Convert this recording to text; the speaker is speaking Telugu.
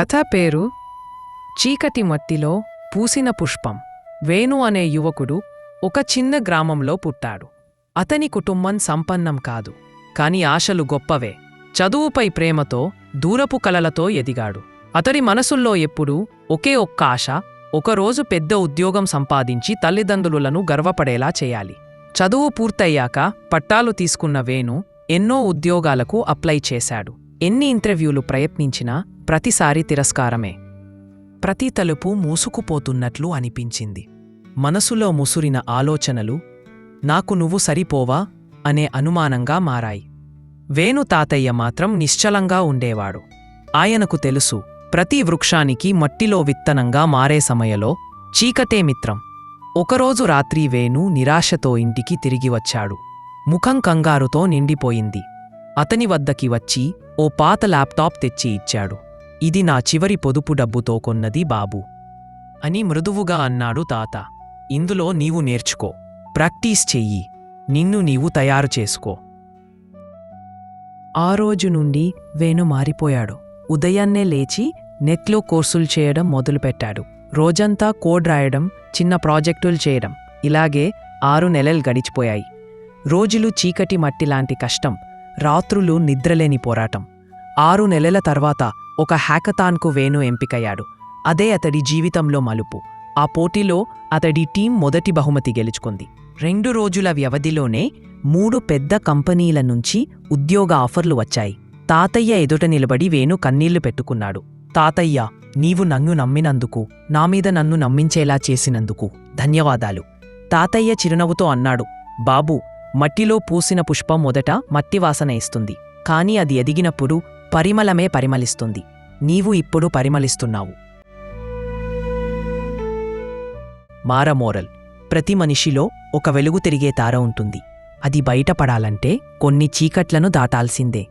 కథ పేరు చీకటి మట్టిలో పూసిన పుష్పం. వేణు అనే యువకుడు ఒక చిన్న గ్రామంలో పుట్టాడు. అతని కుటుంబం సంపన్నం కాదు కాని ఆశలు గొప్పవే. చదువుపై ప్రేమతో దూరపు కలలతో ఎదిగాడు. అతడి మనసుల్లో ఎప్పుడూ ఒకే ఒక్క ఆశ ఒకరోజు పెద్ద ఉద్యోగం సంపాదించి తల్లిదండ్రులను గర్వపడేలా చేయాలి. చదువు పూర్తయ్యాక పట్టాలు తీసుకున్న వేణు ఎన్నో ఉద్యోగాలకు అప్లై చేశాడు. ఎన్ని ఇంటర్వ్యూలు ప్రయత్నించినా ప్రతిసారి తిరస్కారమే. ప్రతి తలుపు మూసుకుపోతున్నట్లు అనిపించింది. మనసులో ముసురిన ఆలోచనలు నాకు నువ్వు సరిపోవా? అనే అనుమానంగా మారాయి. వేణు తాతయ్య మాత్రం నిశ్చలంగా ఉండేవాడు. ఆయనకు తెలుసు ప్రతి వృక్షానికి మట్టిలో విత్తనంగా మారే సమయలో చీకటే మిత్రం. ఒకరోజు రాత్రి వేణు నిరాశతో ఇంటికి తిరిగి వచ్చాడు. ముఖం కంగారుతో నిండిపోయింది. అతని వద్దకి వచ్చి ఓ పాత ల్యాప్టాప్ తెచ్చి ఇచ్చాడు. ఇది నా చివరి పొదుపు డబ్బుతో కొన్నది బాబు అని మృదువుగా అన్నాడు తాత. ఇందులో నీవు నేర్చుకో. ప్రాక్టీస్ చెయ్యి. నిన్ను నీవు తయారు చేసుకో. ఆ రోజు నుండి వేణు మారిపోయాడు. ఉదయాన్నే లేచి నెట్లో కోర్సులు చేయడం మొదలుపెట్టాడు. రోజంతా కోడ్ రాయడం చిన్న ప్రాజెక్టులు చేయడం. ఇలాగే ఆరు నెలలు గడిచిపోయాయి. రోజులు చీకటి మట్టి లాంటి కష్టం రాత్రులు నిద్రలేని పోరాటం. ఆరు నెలల తర్వాత ఒక హ్యాకథాన్కు వేణు ఎంపికయ్యాడు. అదే అతడి జీవితంలో మలుపు. ఆ పోటీలో అతడి టీం మొదటి బహుమతి గెలుచుకుంది. రెండు రోజుల వ్యవధిలోనే మూడు పెద్ద కంపెనీల నుంచి ఉద్యోగ ఆఫర్లు వచ్చాయి. తాతయ్య ఎదుట నిలబడి వేణు కన్నీళ్ళు పెట్టుకున్నాడు. తాతయ్య నీవు నన్ను నమ్మినందుకు నా మీద నన్ను నమ్మించేలా చేసినందుకు ధన్యవాదాలు. తాతయ్య చిరునవ్వుతో అన్నాడు బాబు మట్టిలో పూసిన పుష్పం మొదట మట్టి వాసన ఇస్తుంది కాని అది ఎదిగినప్పుడు పరిమళమే పరిమళిస్తుంది. నీవు ఇప్పుడు పరిమళిస్తున్నావు. మారమోరల్. ప్రతి మనిషిలో ఒక వెలుగు తిరిగే తార ఉంటుంది. అది బయటపడాలంటే కొన్ని చీకట్లను దాటాల్సిందే.